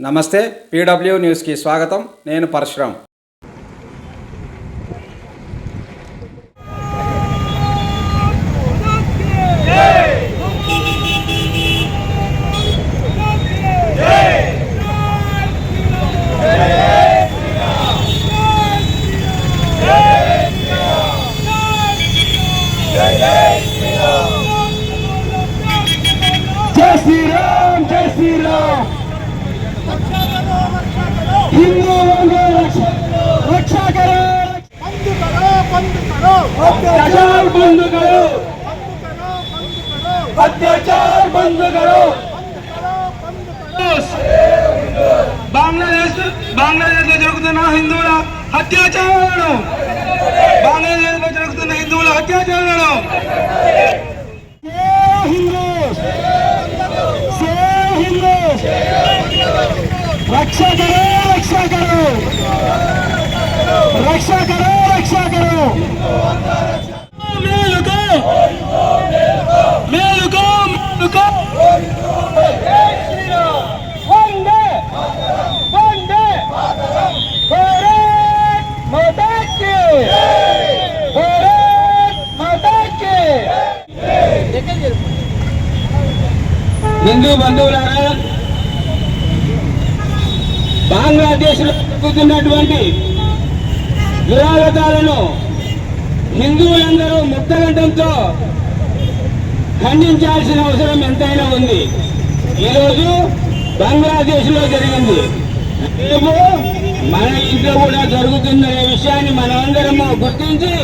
నమస్తే పీడబ్ల్యూ న్యూస్కి స్వాగతం. నేను పరశురామ్ اتديش بنگلاديش بنگلاديش جو جڳهه تي نه هوندا اتاچارنگلديش جو نه هوندا اتاچار रक्षा करो रक्षा करो रक्षा करो रक्षा करो मेलुको मेलुको मेलुको वंदे वंदे भारत माता की भारत माता की హిందూ బంధువులారా బంగ్లాదేశ్లో జరుగుతున్నటువంటి దురాగతాలను హిందువులందరూ ముక్తగంఠంతో ఖండించాల్సిన అవసరం ఎంతైనా ఉంది. ఈరోజు బంగ్లాదేశ్లో జరిగింది. రేపు మన ఇంట్లో కూడా జరుగుతుందనే విషయాన్ని మనమందరము గుర్తించి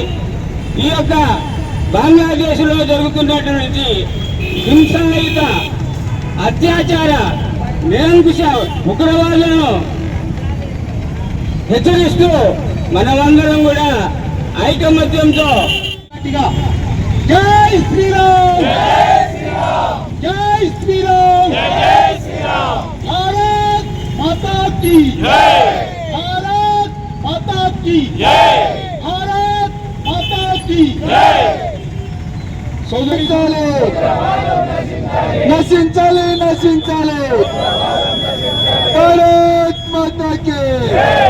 ఈ యొక్క బంగ్లాదేశ్లో జరుగుతున్నటువంటి హింసాయుత అత్యాచార నిరంకుశ ఉగ్రవాదులను హెచ్చరిస్తూ మనమందరం కూడా ఐకమత్యంతో జై శ్రీరామ్! జై శ్రీరామ్! భారత్ మాతా కీ! భారత్ మాతా కీ! భారత్ మాతా కీ! సోదరితాలు నశించాలి నశించాలి! భారత్ మాతాకి భారత్